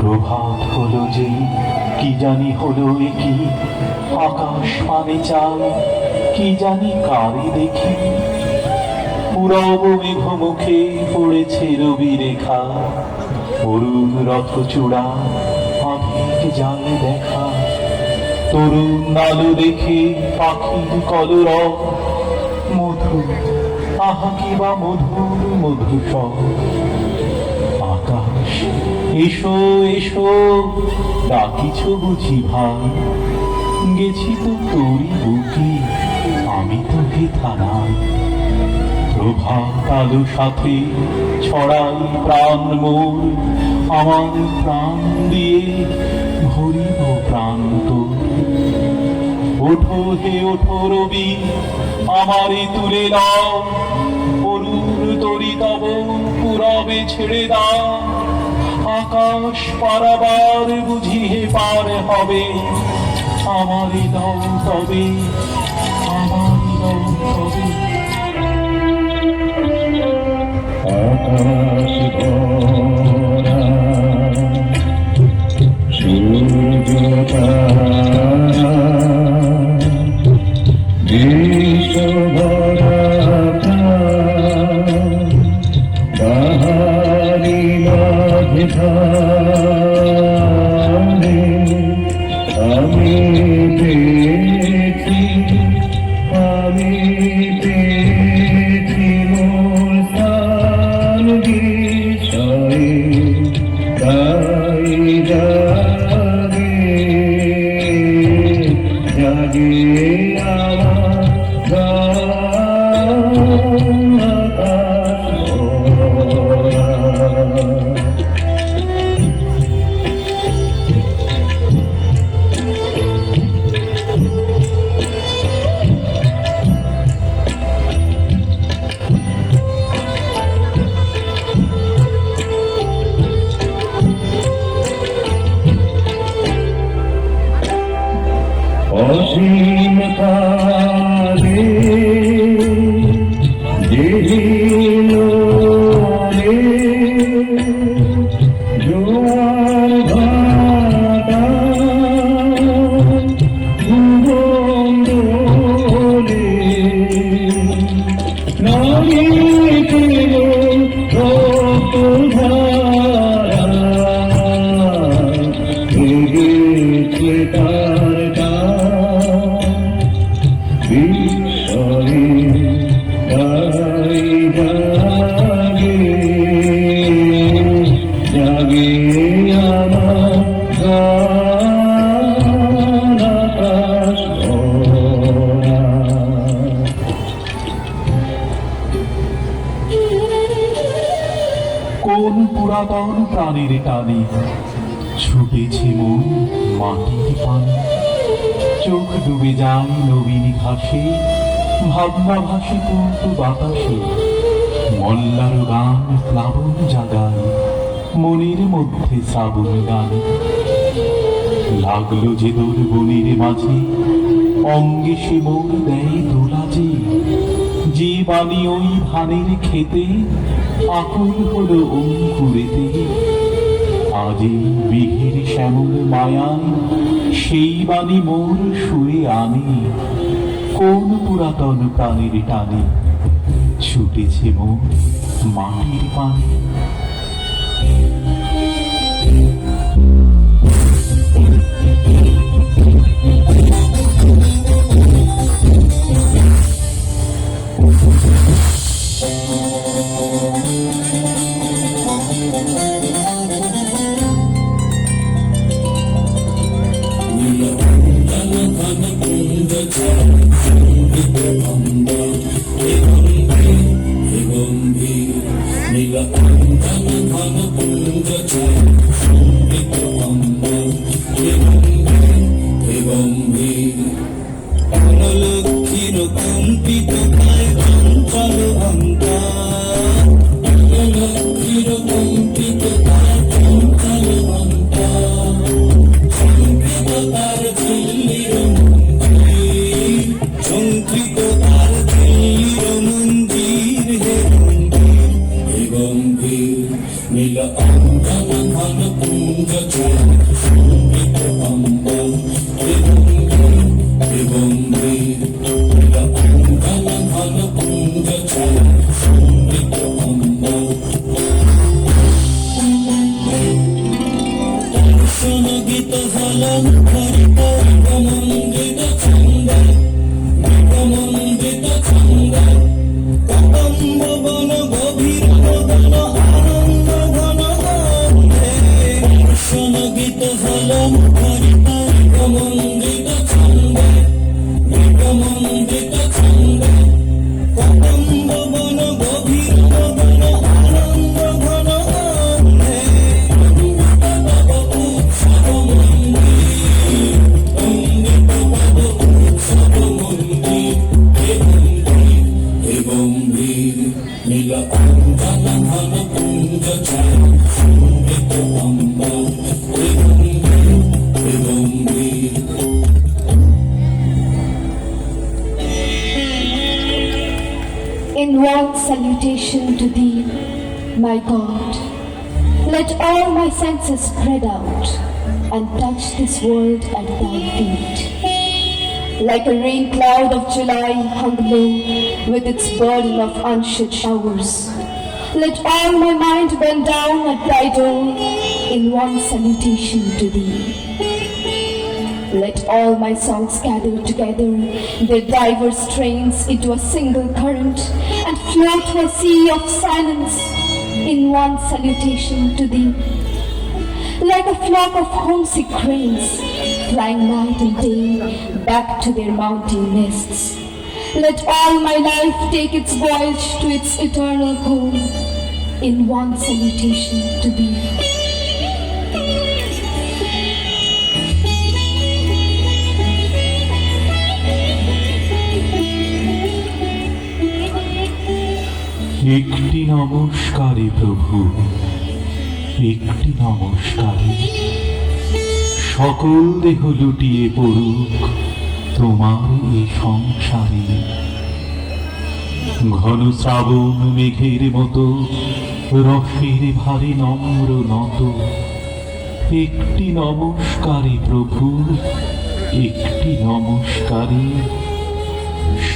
প্রভাত হলো যে, কি জানি হলো এ কি? আকাশ পানে চাই কি জানি কারে দেখি? পুরব মেঘ পড়েছে রবি রেখা। অরুণ রথ চূড়া আভিক জালে দেখা। তরুণ আলো দেখে পাখির কলর, মধু, আহা কি বা মধুর মধু আকাশ এসো এসো। ডাকিছ বুঝি ভাই, গেছি তো তোরই বুকে, আমি তো হেথা নাই প্রভাত আলো সাথে ছড়াই প্রাণ মোর, আমার প্রাণ দিয়ে ভরিব প্রাণ তোর। ওঠো হে, ওঠো রবি, আমারে তুলে দাও অরুণ তরি পুরবে ছেড়ে দাও। আকাশ পারাবার বুঝি হে পার হবে। আমারই দম তবে আমারই দম তবে। আকাশ অসীম কালে কোন পুরাতন প্রাণের টানে? ছুটেছে মন মাটির পানে। চোখ ডুবে যায় নবীন ঘাসে। ভাবনা ভাসে কিন্তু বাতাসে। মল্লার গান প্লাবন জাগায়। মনের মধ্যে শ্রাবণ গান। লাগল যে দোল বনের মাঝে। অঙ্গে সে মোর দেয় দোলাজে যে। বাণী ওই ধানের খেতে আকুল হলো অঙ্কুরেতে। আজি বিঘের শ্যামল মায়ায় সেই বাণী মোর সুরে আনে। কোন পুরাতন প্রাণের টানে ছুটেছে মোর মাটির পানে। লক্ষ্মীর সংকৃত তার In one salutation to thee, my God, let all my senses spread out and touch this world at thy feet. Like a rain cloud of July hung low with its burden of unshed showers, let all my mind bend down at thy door in one salutation to thee. Let all my songs gather together their diverse strains into a single current and float to a sea of silence in one salutation to thee. Like a flock of homesick cranes flying night and day back to their mountain nests. Let all my life take its voyage to its eternal home in one salutation to thee. একটি নমস্কারে প্রভু, একটি নমস্কারে। সকল দেহ লুটিয়ে পড়ুক তোমার এই সংসারে। ঘন শ্রাবণ মেঘের মতো, রসের ভারে নম্র নত। একটি নমস্কারে প্রভু, একটি নমস্কারে।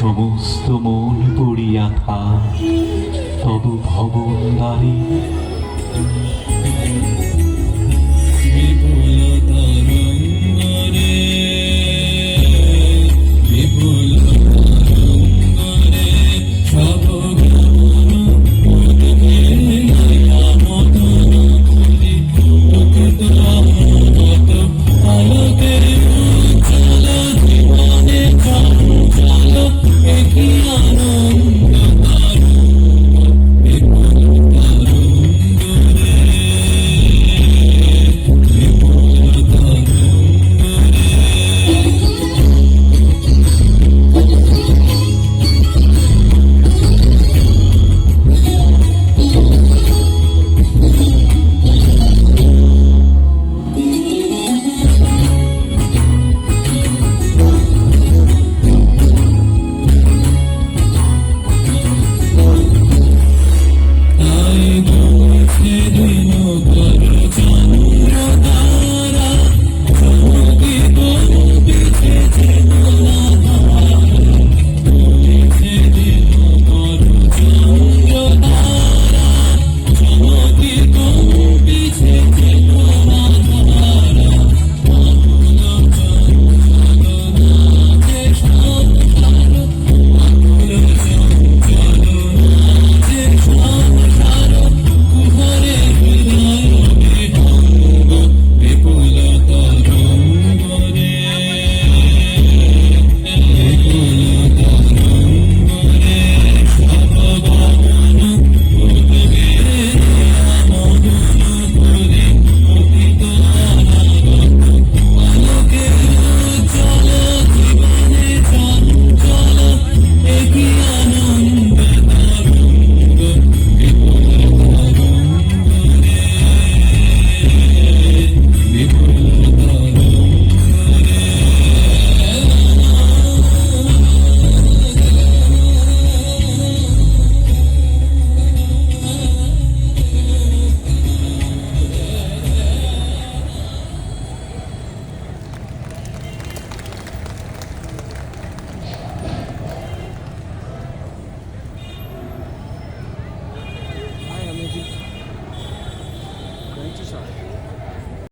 সমস্ত মন পড়িয়া থাক। তব ভবন দ্বারে